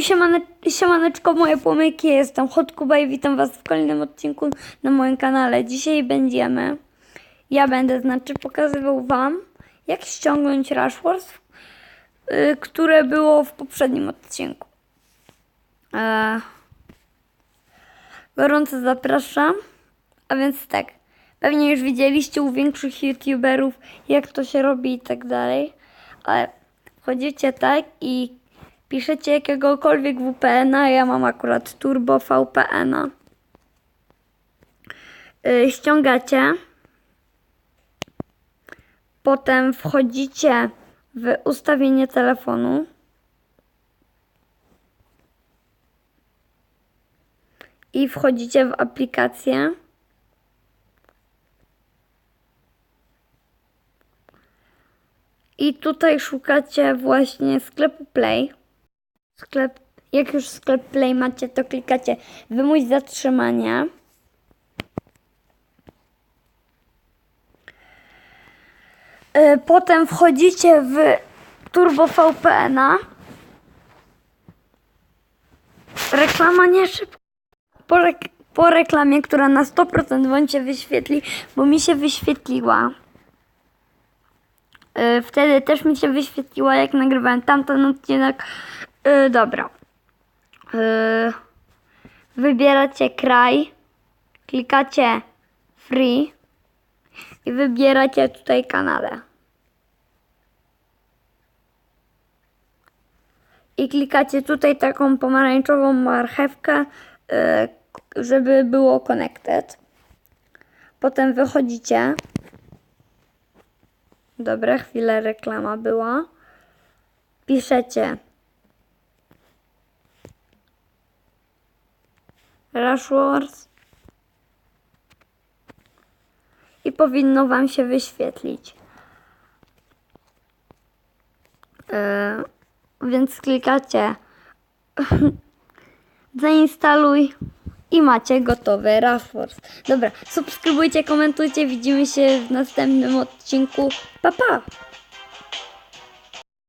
Siemane, siemaneczko, moje płomyki, jestem Hot Kuba i witam was w kolejnym odcinku na moim kanale. Dzisiaj będziemy, ja będę, znaczy pokazywał wam, jak ściągnąć Rush Wars, y, które było w poprzednim odcinku. E, gorąco zapraszam, a więc tak, pewnie już widzieliście u większych youtuberów, jak to się robi i tak dalej, ale wchodzicie tak i piszecie jakiegokolwiek VPN-a, ja mam akurat Turbo VPN-a. Yy, ściągacie. Potem wchodzicie w ustawienie telefonu. I wchodzicie w aplikację. I tutaj szukacie właśnie sklepu Play. Sklep, jak już sklep Play macie, to klikacie wymuś zatrzymanie. Y, Potem wchodzicie w Turbo VPN-a. Reklama nie szybko. Po, po reklamie, która na 100% wam się wyświetli, bo mi się wyświetliła. Y, Wtedy też mi się wyświetliła, jak nagrywałem tamten odcinek. Y, dobra. Y, wybieracie kraj, klikacie free i wybieracie tutaj kanale. I klikacie tutaj taką pomarańczową marchewkę, y, żeby było connected. Potem wychodzicie. Dobra, chwilę reklama była. Piszecie Rush Wars i powinno Wam się wyświetlić. Yy, więc klikacie zainstaluj i macie gotowy Wars. Dobra, subskrybujcie, komentujcie, widzimy się w następnym odcinku. Pa, pa!